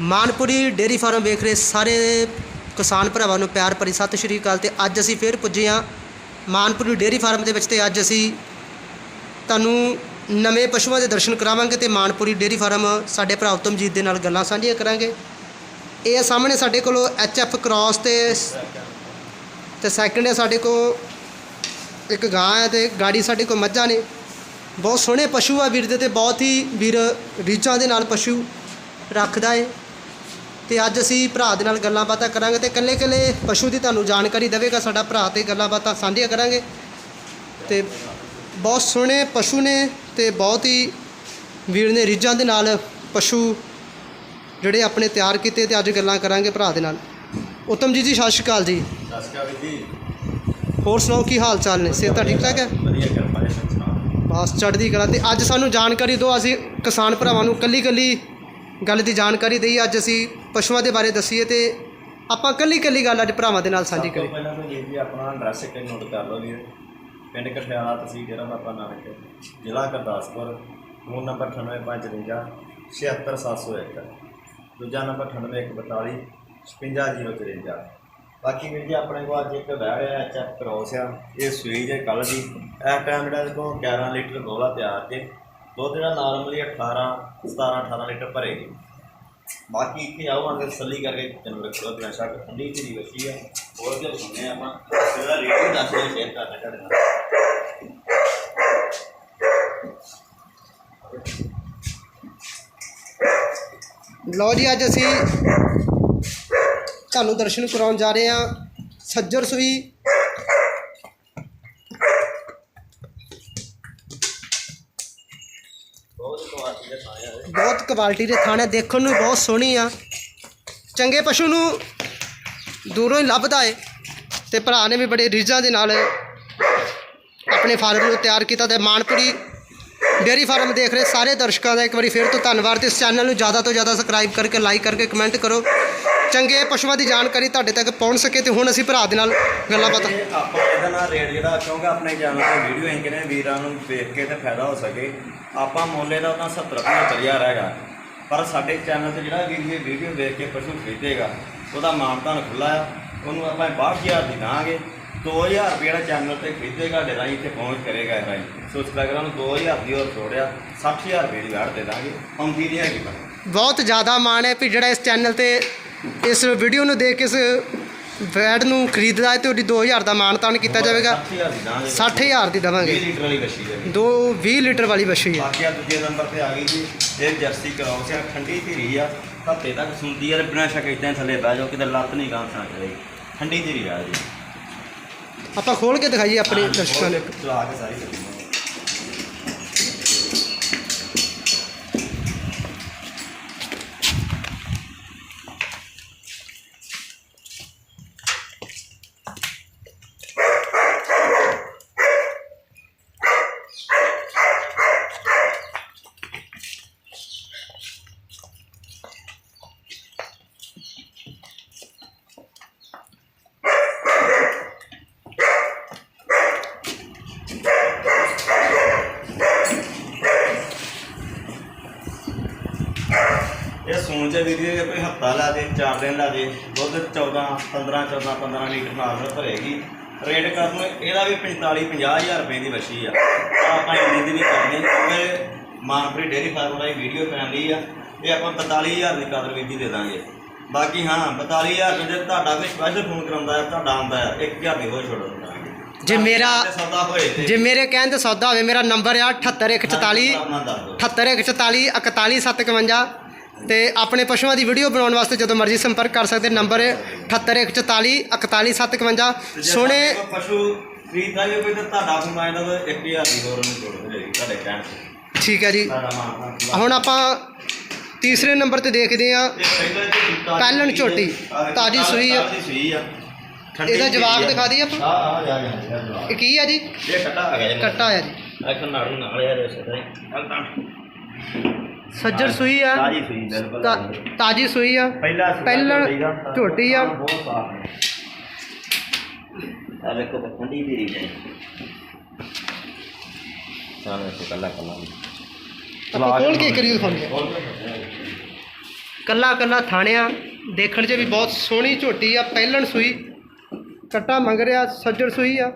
ਮਾਨਪੁਰੀ dairy farm ਵੇਖ ਰਹੇ ਸਾਰੇ ਕਿਸਾਨ ਭਰਾਵਾਂ ਨੂੰ ਪਿਆਰ ਭਰੀ ਸਤਿ ਸ਼੍ਰੀ ਅਕਾਲ ਤੇ ਅੱਜ ਅਸੀਂ ਫੇਰ ਪੁੱਜੇ ਹਾਂ ਮਾਨਪੁਰੀ ਡੇਰੀ ਫਾਰਮ ਦੇ ਵਿੱਚ ਤੇ ਅੱਜ ਅਸੀਂ ਤੁਹਾਨੂੰ ਨਵੇਂ ਪਸ਼ੂਆਂ ਦੇ ਦਰਸ਼ਨ ਕਰਾਵਾਂਗੇ ਤੇ ਮਾਨਪੁਰੀ ਡੇਰੀ ਫਾਰਮ ਸਾਡੇ ਭਰਾ ਉਤਮਜੀਤ ਦੇ ਨਾਲ ਗੱਲਾਂ ਸਾਂਝੀਆਂ ਕਰਾਂਗੇ। ਇਹ ਸਾਹਮਣੇ ਸਾਡੇ ਕੋਲ ਐਚ ਐਫ ਕ੍ਰਾਸ ਤੇ ਤੇ ਸੈਕਿੰਡ ਹੈ ਸਾਡੇ ਕੋਲ ਇੱਕ ਗਾਂ ਹੈ ਤੇ ਗਾੜੀ ਸਾਡੇ ਕੋਲ ਮੱਝਾਂ ਨੇ। ਬਹੁਤ ਸੋਹਣੇ ਪਸ਼ੂ ਆ ਵੀਰ ਦੇ ਤੇ ਬਹੁਤ ਹੀ ਵੀਰ ਰੀਝਾਂ ਦੇ ਨਾਲ ਪਸ਼ੂ ਰੱਖਦਾ ਏ। ਤੇ ਅੱਜ ਅਸੀਂ ਭਰਾ ਦੇ ਨਾਲ ਗੱਲਾਂ ਬਾਤਾਂ ਕਰਾਂਗੇ ਤੇ ਇਕੱਲੇ ਇਕੱਲੇ ਪਸ਼ੂ ਦੀ ਤੁਹਾਨੂੰ ਜਾਣਕਾਰੀ ਦੇਵੇਗਾ ਸਾਡਾ ਭਰਾ ਤੇ ਗੱਲਾਂ ਬਾਤਾਂ ਸਾਂਝੀਆਂ ਕਰਾਂਗੇ। ਤੇ ਬਹੁਤ ਸੋਹਣੇ ਪਸ਼ੂ ਨੇ ਤੇ ਬਹੁਤ ਹੀ ਵੀਰ ਨੇ ਰੀਝਾਂ ਦੇ ਨਾਲ ਪਸ਼ੂ ਜਿਹੜੇ ਆਪਣੇ ਤਿਆਰ ਕੀਤੇ ਤੇ ਅੱਜ ਗੱਲਾਂ ਕਰਾਂਗੇ ਭਰਾ ਦੇ ਨਾਲ। ਉਤਮ ਜੀ ਜੀ ਸਤਿ ਸ਼੍ਰੀ ਅਕਾਲ ਜੀ। ਸਤਿ ਸ਼੍ਰੀ ਅਕਾਲ ਜੀ। ਹੋਰ ਸੁਣਾਓ ਕੀ ਹਾਲ ਚਾਲ ਨੇ? ਸਿਹਤਾਂ ਠੀਕ ਠਾਕ ਹੈ? ਵਧੀਆ ਕਿਰਪਾ ਹੈ ਸੰਸਾਰ ਬਸ ਚੜ੍ਹਦੀ ਕਲਾ ਤੇ ਅੱਜ ਸਾਨੂੰ ਜਾਣਕਾਰੀ ਦਿਓ ਅਸੀਂ ਕਿਸਾਨ ਭਰਾਵਾਂ ਨੂੰ ਕੱਲੀ ਕੱਲੀ ਗੱਲ ਦੀ ਜਾਣਕਾਰੀ ਦੇਈ ਅੱਜ ਅਸੀਂ ਪਸ਼ੂਆਂ ਦੇ ਬਾਰੇ ਦੱਸੀਏ ਤੇ ਆਪਾਂ ਕੱਲੀ ਕੱਲੀ ਗੱਲ ਅੱਜ ਭਰਾਵਾਂ ਦੇ ਨਾਲ ਸਾਂਝੀ ਕਰੀਏ। ਪਹਿਲਾਂ ਤਾਂ ਜੀ ਜੀ ਆਪਣਾ ਐਡਰੈਸ ਇੱਕ ਨੋਟ ਕਰ ਲਓ ਵੀਰ ਪਿੰਡ ਕਠਿਆਲਾ ਤਹਿਸੀਲ ਡੇਰਾ ਬਾਬਾ ਨਾਨਕ ਜ਼ਿਲ੍ਹਾ ਗੁਰਦਾਸਪੁਰ ਫੋਨ ਨੰਬਰ 9855 76701 ਦੂਜਾ ਨੰਬਰ 9842 55053 ਬਾਕੀ ਵੀਰ ਜੀ ਆਪਣੇ ਕੋਲ ਅੱਜ ਇੱਕ ਬਹਿ ਰਿਹਾ ਚੈੱਕ ਕਰੋਸ ਆ। ਇਹ ਸੂਈ ਜੇ ਕੱਲ ਦੀ ਇਸ ਟਾਈਮ ਜਿਹੜਾ ਕੋਲ 11 ਲੀਟਰ ਗੋਲਾ ਤਿਆਰ ਜੇ। ਦੁੱਧ ਜਿਹੜਾ ਨਾਰਮਲੀ 18 17 18 ਲੀਟਰ ਭਰੇਗੀ ਬਾਕੀ ਇੱਥੇ ਆਵਾਂਗੇ ਤਸੱਲੀ ਕਰਕੇ ਤੈਨੂੰ ਰੱਖੋ ਬਿਨਾਂ ਸ਼ੱਕ। ਠੰਡੀ ਧੀਰੀ ਵਸੀ ਆ। ਹੋਰ ਜੇ ਸੁਣਨੇ ਆਪਾਂ ਇਹਦਾ ਰੇਟ ਵੀ ਦੱਸ ਦਿਓ ਸ਼ੇਅਰ ਕਰਨਾ ਤੁਹਾਡੇ ਨਾਲ। ਲਓ ਜੀ, ਅੱਜ ਅਸੀਂ ਤੁਹਾਨੂੰ ਦਰਸ਼ਨ ਕਰਾਉਣ ਜਾ ਰਹੇ ਹਾਂ। ਸੱਜਰ ਸੂਈ ਬਹੁਤ ਕੁਆਲਿਟੀ ਦੇ ਖਾਇਆ ਥਾਣੇ, ਦੇਖਣ ਨੂੰ ਬਹੁਤ ਸੋਹਣੀ ਆ। ਚੰਗੇ ਪਸ਼ੂ ਨੂੰ ਦੂਰੋਂ ਹੀ ਲੱਭਦਾ ਏ ਤੇ ਭਰਾ ਨੇ ਵੀ ਬੜੇ ਰੀਝਾਂ ਦੇ ਨਾਲ ਆਪਣੇ ਫਾਰਮ ਨੂੰ ਤਿਆਰ ਕੀਤਾ ਤੇ ਮਾਨਪੁਰੀ ਡੇਅਰੀ ਫਾਰਮ ਦੇਖ ਰਹੇ ਸਾਰੇ ਦਰਸ਼ਕਾਂ ਦਾ ਇੱਕ ਵਾਰੀ ਫਿਰ ਤੋਂ ਧੰਨਵਾਦ ਤੇ ਇਸ ਚੈਨਲ ਨੂੰ ਜ਼ਿਆਦਾ ਤੋਂ ਜ਼ਿਆਦਾ ਸਬਸਕ੍ਰਾਈਬ ਕਰਕੇ ਲਾਈਕ ਕਰਕੇ ਕਮੈਂਟ ਕਰੋ। ਚੰਗੇ ਪਸ਼ੂਆਂ ਦੀ ਜਾਣਕਾਰੀ ਤੁਹਾਡੇ ਤੱਕ ਪਹੁੰਚ ਸਕੇ ਤੇ ਹੁਣ ਅਸੀਂ ਭਰਾ ਦੇ ਨਾਲ ਗੱਲਾਂ ਬਾਤਾਂ ਤੇ ਆਪਾਂ ਇਹਦਾ ਨਾਲ ਰੇਟ ਜਿਹੜਾ ਕਿਉਂਕਿ ਆਪਣੇ ਚੈਨਲ ਤੇ ਵੀਡੀਓ ਅਸੀਂ ਕਿਹਨੇ ਵੀਰਾਂ ਨੂੰ ਵੇਖ ਕੇ ਤੇ ਫਾਇਦਾ ਹੋ ਸਕੇ। ਆਪਾਂ ਮੁੱਲੇ ਦਾ ਉਹਨਾਂ 70 75000 ਹੈਗਾ। ਪਰ ਸਾਡੇ ਚੈਨਲ ਤੇ ਜਿਹੜਾ ਵੀਰ ਇਹ ਵੀਡੀਓ ਵੇਖ ਕੇ ਪਸ਼ੂ ਖਰੀਦੇਗਾ ਉਹਦਾ ਮਾਨਤਾਨ ਖੁੱਲਾ ਆ। ਉਹਨੂੰ ਆਪਾਂ 62000 ਦੀ ਦਾਂਗੇ 2000 ਰੁਪਏ ਜਿਹੜਾ ਚੈਨਲ ਤੇ ਖਰੀਦੇਗਾ ਸਾਡੇ ਰਾਹੀਂ ਤੇ ਪਹੁੰਚ ਕਰੇਗਾ ਇਹ ਰਾਹੀਂ ਸਬਸਕ੍ਰਾਈਬਰਾਂ ਨੂੰ 2000 ਦੀ ਹੋਰ ਛੋੜਿਆ 60000 ਰੁਪਏ ਦੀ ਵਾੜ ਦੇ ਦਾਂਗੇ। ਆਉਂਦੀ ਨਹੀਂ ਹੈਗੀ ਪਰ। ਬਹੁਤ ਜ਼ਿਆਦਾ ਮਾਣ ਹੈ ਵੀ ਜਿਹੜਾ ਇਸ ਚੈਨਲ ਤੇ ਇਸ ਵੀਡੀਓ ਨੂੰ ਦੇਖ ਕੇ ਇਸ ਵੈਡ ਨੂੰ ਖਰੀਦਦਾ ਹੈ ਤੇ ਉਹਦੀ 2000 ਦਾ ਮਾਨਤਾਨ ਕੀਤਾ ਜਾਵੇਗਾ। 60000 ਦੀ ਦਾਂਗੇ। 60000 ਦੀ 20 ਦੇਵਾਂਗੇ ਲੀਟਰ ਵਾਲੀ ਬੱਛੀ ਹੈ ਦੋ 20 ਲੀਟਰ ਵਾਲੀ ਬੱਛੀ ਹੈ। ਬਾਕੀ ਆ ਦੂਜੇ ਨੰਬਰ ਤੇ ਆ ਗਈ ਜੀ। ਇਹ ਜਰਸੀ ਕਰਾਉਸ ਆ ਠੰਡੀ ਧੀਰੀ ਆ। ਹੱਤੇ ਤੱਕ ਸੁਣਦੀ ਆ ਤੇ ਬਿਨਾਂ ਸ਼ੱਕ ਇਦਾਂ ਥੱਲੇ ਬਹਿ ਜਾਓ ਕਿਤੇ ਲੱਤ ਨਹੀਂ ਗਾਂ ਸਾਂ ਚਲੇ ਠੰਡੀ ਧੀਰੀ ਆ ਜੀ। ਆਪਾਂ ਖੋਲ ਕੇ ਦਿਖਾਈਏ ਆਪਣੇ ਦਰਸ਼ਕਾਂ ਨੂੰ। ਬਹੁਤ ਚਲਾ ਕੇ ਸਾਰੀ ਸੂਣ ਚ ਵੀਰ ਜੀ ਕੋਈ ਹਫਤਾ ਲਾ ਦੇ 4 ਦਿਨ ਲਾ ਦੇ ਦੁੱਧ 14 15 14 15 ਲੀਟਰ ਨਾਲ ਭਰੇਗੀ। ਰੇਟ ਕਰਨ ਨੂੰ ਇਹਦਾ ਵੀ 45 50000 ਰੁਪਏ ਦੀ ਵਸ਼ੀ ਆ। ਆਪਾਂ ਇੰਨੀ ਦੀ ਨਹੀਂ ਕਰਨੀ ਕਿਉਂਕਿ ਮਾਨਪੁਰੀ ਡੇਰੀ ਫਾਰਮ ਦਾ ਵੀਡੀਓ ਪੈਂਦੀ ਆ ਇਹ ਆਪਾਂ 45000 ਦੀ ਕਦਰ ਜੀ ਦੇ ਦਾਂਗੇ। ਬਾਕੀ ਹਾਂ 42000 ਜੇ ਤੁਹਾਡਾ ਕੋਈ ਸਪੈਸ਼ਲ ਫੋਨ ਕਰਾਉਂਦਾ ਹੈ ਤੁਹਾਡਾ ਆਉਂਦਾ ਹੈ 1000 ਦੀ ਹੋਰ ਛੋੜ ਦਿੰਦਾਂਗੇ ਜੇ ਮੇਰਾ ਜੇ ਮੇਰੇ ਕਹਿਣ ਤੇ ਸੌਦਾ ਹੋਵੇ ਮੇਰਾ ਨੰਬਰ ਆ 78144 ਆਪਣਾ ਦੱਸ ਦਿਓ। 78144 41751 ਤੇ ਆਪਣੇ ਪਸ਼ੂਆਂ ਦੀ ਵੀਡੀਓ ਬਣਾਉਣ ਵਾਸਤੇ ਜਦੋਂ ਮਰਜ਼ੀ ਸੰਪਰਕ ਕਰ ਸਕਦੇ ਨੰਬਰ 78144 41751 ਤੇ ਜੇ ਸੋਹਣੇ ਸਾਡੇ ਕੋਲ ਪਸ਼ੂ ਖਰੀਦਦਾ ਜੇ ਕੋਈ ਤਾਂ ਤੁਹਾਡਾ ਫਰਮਾਇਦਾ ਤਾਂ 1000 ਦੀ ਹੋਰ ਉਹਨੂੰ ਜੋੜ ਹੋ ਜਾਏਗੀ ਤੁਹਾਡੇ ਕਹਿਣ ਤੇ। ਠੀਕ ਹੈ ਜੀ। ਤੁਹਾਡਾ ਮਾਨ ਖੁੱਲਾ ਹੁਣ ਆਪਾਂ ਤੀਸਰੇ ਨੰਬਰ ਤੇ ਦੇਖਦੇ ਆ ਪਹਿਲਣ ਸੂਈ ਝੋਟੀ, ਹੈ। ਤਾਜ਼ੀ ਸੂਈ ਆ। ਤਾਜ਼ੀ ਸੂਈ ਆ। ਠੰਡੀ ਇਹਦਾ ਜਵਾਬ। ਦਿਖਾ ਦਈਏ ਆਪਾਂ? ਹਾਂ ਹਾਂ ਜਾ ਜਾ ਇਹ ਕੀ ਆ ਜੀ? ਇਹ ਕੱਟਾ ਆ ਗਿਆ ਜੀ। ਕੱਟਾ ਆ ਜੀ। ਇੱਕ ਨਾਲ ਨੂੰ ਨਾਲ ਯਾਰ ਇਸ ਤਰ੍ਹਾਂ ਕੱਲ ਤਾਂ। ਸੱਜਰ ਸੂਈ ਆ। ਤਾਜ਼ੀ ਸੂਈ ਬਿਲਕੁਲ ਤਾ- ਤਾਜ਼ੀ ਸੂਈ ਆ। ਪਹਿਲਾ ਸੂਆ ਪਹਿਲਣ ਝੋਟੀ ਆ। ਬਹੁਤ ਸਾਫ਼ ਹੈ ਆ ਵੇਖੋ ਹੈ ਕੱਲਾ ਕੱਲਾ ਆਪਾਂ ਖੋਲ ਕੇ ਥਾਣਿਆ ਦੇਖਣ 'ਚ ਵੀ ਬਹੁਤ ਸੋਹਣੀ ਝੋਟੀ ਆ। ਪਹਿਲਣ ਸੂਈ। ਕੱਟਾ ਮੰਗ ਰਿਹਾ ਸੱਜਰ ਸੂਈ ਆ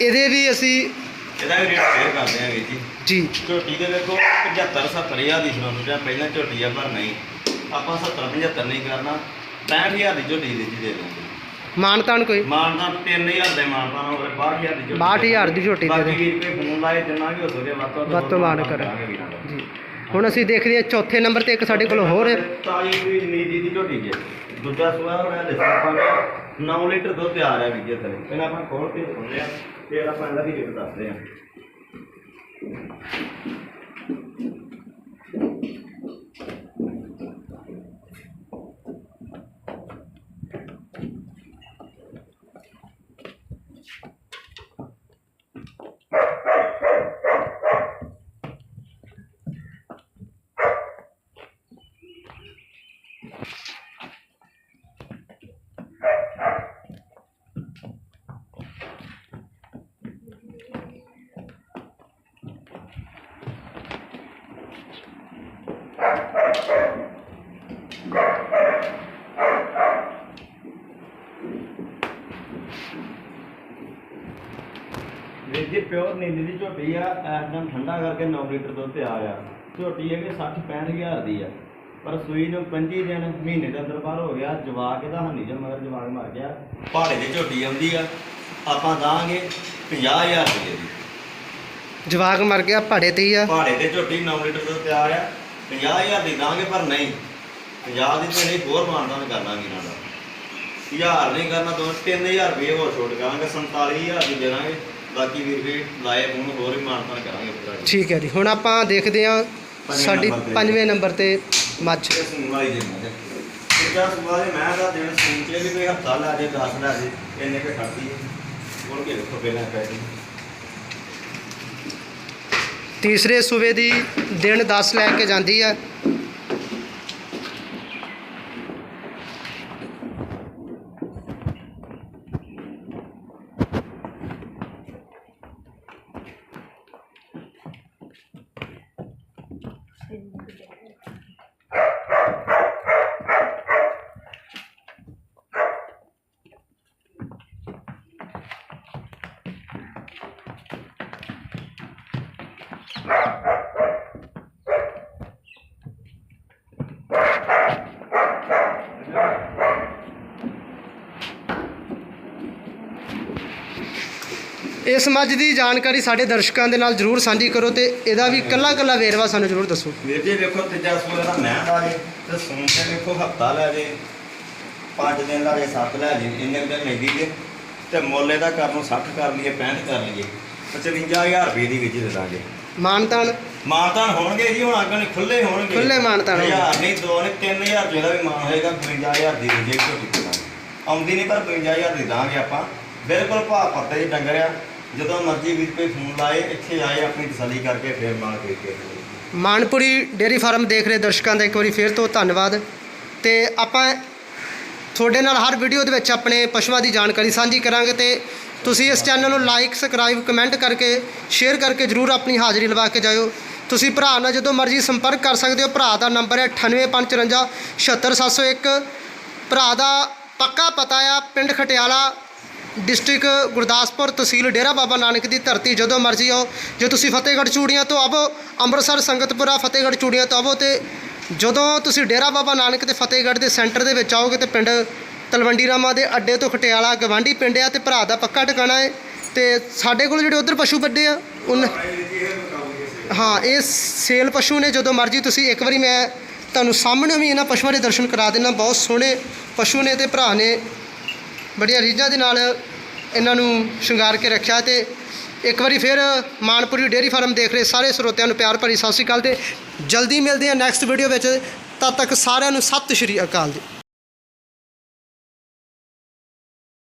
ਇਹਦੇ ਵੀ ਅਸੀਂ ਇਹਦਾ ਵੀ ਰੇਟ ਫੇਰ ਕਰਦੇ ਆ ਵੀਰ ਜੀ। ਜੀ। ਝੋਟੀ ਦੇ ਵੇਖੋ 75 70000 ਦੀ ਸੁਣਾਉਂ ਜਾਂ ਪਹਿਲਾਂ ਝੋਟੀ ਆ ਪਰ ਨਹੀਂ। ਆਪਾਂ 70 75 ਨਹੀਂ ਕਰਨਾ। 65000 ਦੀ ਝੋਟੀ ਦੇ ਜੀ ਦੇ ਦਾਂਗੇ ਮਾਨਤਾਨ ਕੋਈ? ਮਾਨਦਾਨ 3000 ਦੇ ਮਾਨਦਾਨ ਹੋਵੇ 62000 ਦੀ ਝੋਟੀ 62,000 ਦੀ ਝੋਟੀ ਦੇ ਬਾਕੀ ਦੇ ਵੀਰ ਕੋਈ ਫੋਨ ਲਾਏ ਜਿੰਨਾ ਵੀ ਹੋ ਸਕੇ ਵੱਧ ਤੋਂ ਵੱਧ ਤੋਂ ਕਰਾਂਗੇ। ਦਾ। ਜੀ। ਹੁਣ ਅਸੀਂ ਦੇਖਦੇ ਹਾਂ ਚੌਥੇ ਨੰਬਰ ਤੇ ਇੱਕ ਸਾਡੇ ਕੋਲ ਹੋਰ ਹੈ। ਤਾਜੀ ਵੀ ਨੀਲੀ ਦੀ ਝੋਟੀ ਜੇ। ਦੂਜਾ ਸੂਆ ਹੋਇਆ ਦੱਸਿਆ ਆਪਾਂ 9 ਲੀਟਰ ਦੁੱਧ ਤਿਆਰ ਹੈ ਵੀਰ ਥਲੇ ਪਹਿਲਾਂ ਆਪਾਂ ਖੋਲ ਕੇ ਸੁਣਦੇ ਆ ਫਿਰ ਆਪਾਂ ਇਹਦਾ ਵੀ ਰੇਟ ਦੱਸਦੇ ਆ ਨੀਲੀ ਦੀ ਝੋਟੀ ਆ ਐਕਦਮ ਠੰਡਾ ਕਰਕੇ 9 ਲੀਟਰ ਦੁੱਧ ਤਿਆਰ ਆ। ਝੋਟੀ ਹੈਗੀ 60 65000 ਦੀ ਆ ਪਰ ਸੂਈ ਨੂੰ 25 ਦਿਨ ਮਹੀਨੇ ਦੇ ਅੰਦਰ ਬਾਹਰ ਹੋ ਗਿਆ ਜਵਾਕ ਇਹਦਾ ਹੰਨੀ ਜਾਂ ਮਗਰ ਜਵਾਕ ਮਰ ਗਿਆ। ਪਹਾੜੇ ਦੀ ਝੋਟੀ ਆਉਂਦੀ ਆ ਆਪਾਂ ਦਾਂਗੇ 50000 ਰੁਪਏ ਦੀ। ਜਵਾਕ ਮਰ ਗਿਆ ਪਹਾੜੇ ਤੇ ਹੀ ਆ। ਪਹਾੜੇ ਤੇ ਝੋਟੀ 9 ਲੀਟਰ ਦੁੱਧ ਤਿਆਰ ਆ 50000 ਦੀ ਦਾਂਗੇ ਪਰ ਨਹੀਂ। 50 ਦੀ ਤੇ ਨਹੀਂ ਹੋਰ ਮਾਨਦਾਨ ਕਰ ਦਾਂਗੇ ਇਹਨਾਂ ਦਾ। ਹਜ਼ਾਰ ਨਹੀਂ ਕਰਨਾ ਦੋ 3000 ਰੁਪਏ ਹੋਰ ਛੋਟ ਕਰਾਂਗੇ 47000 ਦੀ ਦੇ ਦਾਂਗੇ। ਬਾਕੀ ਵੀਰ ਵੀ ਲਾਏ ਫੋਨ ਹੋਰ ਵੀ ਮਾਨਦਾਨ ਕਰਾਂਗੇ ਭਰਾ ਜੀ ਠੀਕ ਹੈ ਜੀ ਹੁਣ ਆਪਾਂ ਦੇਖਦੇ ਹਾਂ ਪੰਜਵੇਂ ਸਾਡੀ ਨੰਬਰ ਤੇ। ਪੰਜਵੇਂ ਨੰਬਰ ਤੇ ਮੱਝ। ਇਹ ਹੀ ਹੈ ਦੇ ਮੈਂ। ਦਾ ਦਿਨ ਚ ਵੀ ਕੋਈ ਹਫਤਾ ਲਾ ਜੇ 10 ਲਾ ਜੇ ਇੰਨੇ ਕੁ ਖੜਦੀ ਹੈ ਮੁੜ ਕੇ ਦੇਖੋ ਪਹਿਲਾਂ ਪੈ ਜੀ। ਤੀਸਰੇ ਸੂਬੇ ਦੀ ਦਿਨ 10 ਲੈ ਕੇ ਜਾਂਦੀ ਆ ਇਸ ਮੱਝ ਦੀ ਜਾਣਕਾਰੀ ਸਾਡੇ ਦਰਸ਼ਕਾਂ ਦੇ ਨਾਲ ਜਰੂਰ ਸਾਂਝੀ ਕਰੋ ਤੇ ਇਹਦਾ ਵੀ ਕੱਲਾ ਕੱਲਾ ਵੇਰਵਾ ਸਾਨੂੰ ਜਰੂਰ ਦੱਸੋ। ਵੀਰ ਜੀ ਵੇਖੋ ਤੀਜਾ ਸੂਆ ਦਾ ਮੈਂ ਦਾ ਜੇ ਤੇ ਸੂਨ ਤੇ ਵੇਖੋ ਹਫਤਾ ਲੈ ਜੇ 5 ਦਿਨ ਲਾ ਜੇ 7 ਲੈ ਜੇ ਇੰਨੇ ਦਿਨ ਲੈਂਦੀ ਜੇ ਤੇ ਮੁੱਲ ਇਹਦਾ ਕਰ ਨੂੰ 60 ਕਰ ਲਈਏ 65 ਕਰ ਲਈਏ 55000 ਰੁਪਏ ਦੀ ਵਿੱਚ ਦੇ ਦਾਂਗੇ। ਮਾਨਤਾਨ? ਮਾਨਤਾਨ ਹੋਣਗੇ ਜੀ ਹੁਣ ਅੱਗੇ ਖੁੱਲੇ ਹੋਣਗੇ। ਖੁੱਲੇ ਮਾਨਤਾਨ। ਹਜ਼ਾਰ ਨਹੀਂ ਦੋ ਨਹੀਂ 3000 ਰੁਪਏ ਦਾ ਵੀ ਮਾਨ ਹੋਏਗਾ 55000 ਦੀ ਜੇ ਦਾਂਗੇ ਆਉਂਦੀ ਨਹੀਂ ਪਰ 55000 ਦੀ ਦਾਂਗੇ ਆਪਾਂ। ਬਿਲਕੁਲ ਭਾਅ ਪੱਤੇ ਦੀ ਡੰਗਰ ਆ। ਜਦੋਂ ਮਰਜ਼ੀ ਵੀਰ ਕੋਈ ਫੋਨ ਲਾਏ, ਇੱਥੇ ਆਏ, ਆਪਣੀ ਤਸੱਲੀ ਕਰਕੇ ਫਿਰ ਮਾਲ ਦੇ ਕੇ ਮਾਨਪੁਰੀ ਡੇਅਰੀ ਫਾਰਮ ਦੇਖ ਰਹੇ ਦਰਸ਼ਕਾਂ ਦਾ ਇੱਕ ਵਾਰੀ ਫੇਰ ਤੋਂ ਧੰਨਵਾਦ। ਤੇ ਆਪਾਂ ਤੁਹਾਡੇ ਨਾਲ ਹਰ ਵੀਡੀਓ ਦੇ ਵਿੱਚ ਆਪਣੇ ਪਸ਼ੂਆਂ ਦੀ ਜਾਣਕਾਰੀ ਸਾਂਝੀ ਕਰਾਂਗੇ ਤੇ ਤੁਸੀਂ ਇਸ ਚੈਨਲ ਨੂੰ ਲਾਈਕ ਸਬਸਕ੍ਰਾਈਬ ਕਮੈਂਟ ਕਰਕੇ ਸ਼ੇਅਰ ਕਰਕੇ ਜਰੂਰ ਆਪਣੀ ਹਾਜ਼ਰੀ ਲਵਾ ਕੇ ਜਾਇਓ। ਤੁਸੀਂ ਭਰਾ ਨਾਲ ਜਦੋਂ ਮਰਜ਼ੀ ਸੰਪਰਕ ਕਰ ਸਕਦੇ ਹੋ, ਭਰਾ ਦਾ ਨੰਬਰ ਹੈ 98554 76701 ਭਰਾ ਦਾ ਪੱਕਾ ਪਤਾ ਆ, ਪਿੰਡ ਖਟਿਆਲਾ ਡਿਸਟ੍ਰਿਕਟ ਗੁਰਦਾਸਪੁਰ ਤਹਿਸੀਲ ਡੇਰਾ ਬਾਬਾ ਨਾਨਕ ਦੀ ਧਰਤੀ, ਜਦੋਂ ਮਰਜ਼ੀ ਆਓ। ਜੇ ਤੁਸੀਂ ਫਤਿਹਗੜ੍ਹ ਚੂੜੀਆਂ ਤੋਂ ਆਵੋ, ਅੰਮ੍ਰਿਤਸਰ, ਸੰਗਤਪੁਰਾ, ਫਤਿਹਗੜ੍ਹ ਚੂੜੀਆਂ ਤੋਂ ਆਵੋ ਤੇ ਜਦੋਂ ਤੁਸੀਂ ਡੇਰਾ ਬਾਬਾ ਨਾਨਕ ਤੇ ਫਤਿਹਗੜ੍ਹ ਦੇ ਸੈਂਟਰ ਦੇ ਵਿੱਚ ਆਓਗੇ ਤੇ ਪਿੰਡ ਤਲਵੰਡੀ ਰਾਮਾ ਦੇ ਅੱਡੇ ਤੋਂ ਖਟਿਆਲਾ, ਗਵਾਂਢੀ ਪਿੰਡ ਆ ਤੇ ਭਰਾ ਦਾ ਪੱਕਾ ਟਿਕਾਣਾ ਹੈ ਤੇ ਸਾਡੇ ਕੋਲ ਜਿਹੜੇ ਉਧਰ ਪਸ਼ੂ ਵੱਡੇ ਆ, ਉਨ ਹਾਂ, ਇਹ ਸੇਲ ਪਸ਼ੂ ਨੇ, ਜਦੋਂ ਮਰਜ਼ੀ ਤੁਸੀਂ ਇੱਕ ਵਾਰੀ ਮੈਂ ਤੁਹਾਨੂੰ ਸਾਹਮਣੇ ਵੀ ਇਹਨਾਂ ਪਸ਼ੂਆਂ ਦੇ ਦਰਸ਼ਨ ਕਰਾ ਦੇਣਾ ਬਹੁਤ ਸੋਹਣੇ ਪਸ਼ੂ ਨੇ ਤੇ ਭਰਾ ਨੇ। ਬੜੀਆਂ ਰੀਝਾਂ ਦੇ ਨਾਲ ਇਹਨਾਂ ਨੂੰ ਸ਼ਿੰਗਾਰ ਕੇ ਰੱਖਿਆ ਤੇ ਇੱਕ ਵਾਰੀ ਫਿਰ ਮਾਨਪੁਰੀ ਡੇਅਰੀ ਫਾਰਮ ਦੇਖ ਰਹੇ ਸਾਰੇ ਸਰੋਤਿਆਂ ਨੂੰ ਪਿਆਰ ਭਰੀ ਸਤਿ ਸ਼੍ਰੀ ਅਕਾਲ ਤੇ ਜਲਦੀ ਮਿਲਦੇ ਹਾਂ ਨੈਕਸਟ ਵੀਡੀਓ ਵਿੱਚ, ਤਦ ਤੱਕ ਸਾਰਿਆਂ ਨੂੰ ਸਤਿ ਸ਼੍ਰੀ ਅਕਾਲ ਜੀ।